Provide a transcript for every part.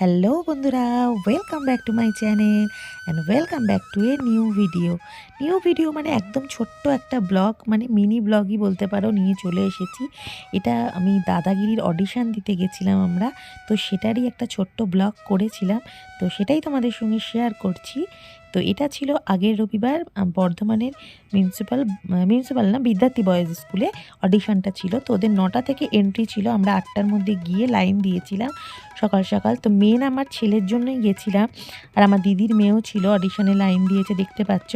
Hello বন্ধুরা welcome back to my channel and welcome back to a new video new video মানে একদম ছোট্ট একটা ব্লগ মানে মিনি ব্লগই বলতে পারো, নিয়ে চলে এসেছি। এটা আমি দাদাগিরির অডিশান দিতে গেছিলাম আমরা, তো সেটারই একটা ছোট্ট ব্লগ করেছিলাম। তো সেটাই তোমাদের সঙ্গে শেয়ার করছি। তো এটা ছিল আগের রবিবার বর্ধমানের মিউনিসিপ্যাল মিউনিসিপ্যাল না, বিদ্যার্থী বয়েজ স্কুলে অডিশনটা ছিল। তো ওদের নটা থেকে এন্ট্রি ছিল, আমরা আটটার মধ্যে গিয়ে লাইন দিয়েছিলাম। সকাল সকাল। তো মেন আমার ছেলের জন্যই গেছিলাম আর আমার দিদির মেয়েও ছিল অডিশনে লাইন দিয়েছে, দেখতে পাচ্ছ।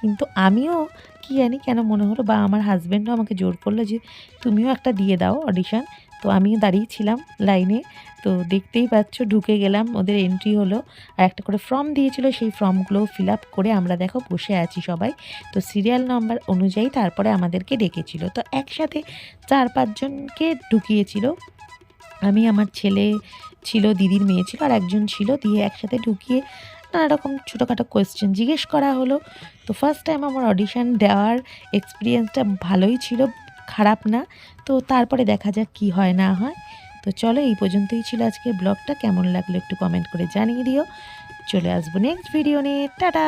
কিন্তু আমিও কি জানি কেন মনে হলো বা আমার হাজব্যান্ডও আমাকে জোর করল যে, তুমিও একটা দিয়ে দাও অডিশন তো আমিও দাঁড়িয়েছিলাম লাইনে তো দেখতেই পাচ্ছ, ঢুকে গেলাম, ওদের এন্ট্রি হলো। আর একটা করে ফর্ম দিয়েছিল, সেই ফর্মগুলো ফিল আপ করে আমরা দেখো বসে আছি সবাই। তো সিরিয়াল নাম্বার অনুযায়ী তারপরে আমাদেরকে ডেকেছিল। তো একসাথে চার পাঁচজনকে ঢুকিয়েছিল। আমি, আমার ছেলে ছিল, দিদির মেয়ে ছিল আর একজন ছিল, দিয়ে একসাথে ঢুকিয়ে নানা রকম ছোটোখাটো কোয়েশ্চেন জিজ্ঞেস করা হলো। তো ফার্স্ট টাইম আমার অডিশান দেওয়ার এক্সপিরিয়েন্সটা ভালোই ছিল, খারাপ না। তো তারপরে দেখা যাক কি হয়, না হয়। তো চলো এই পর্যন্তই ছিল আজকে ব্লগটা কেমন লাগল একটু কমেন্ট করে জানিয়ে দিও। চলে আসব নেক্সট ভিডিও নিয়ে। টাটা!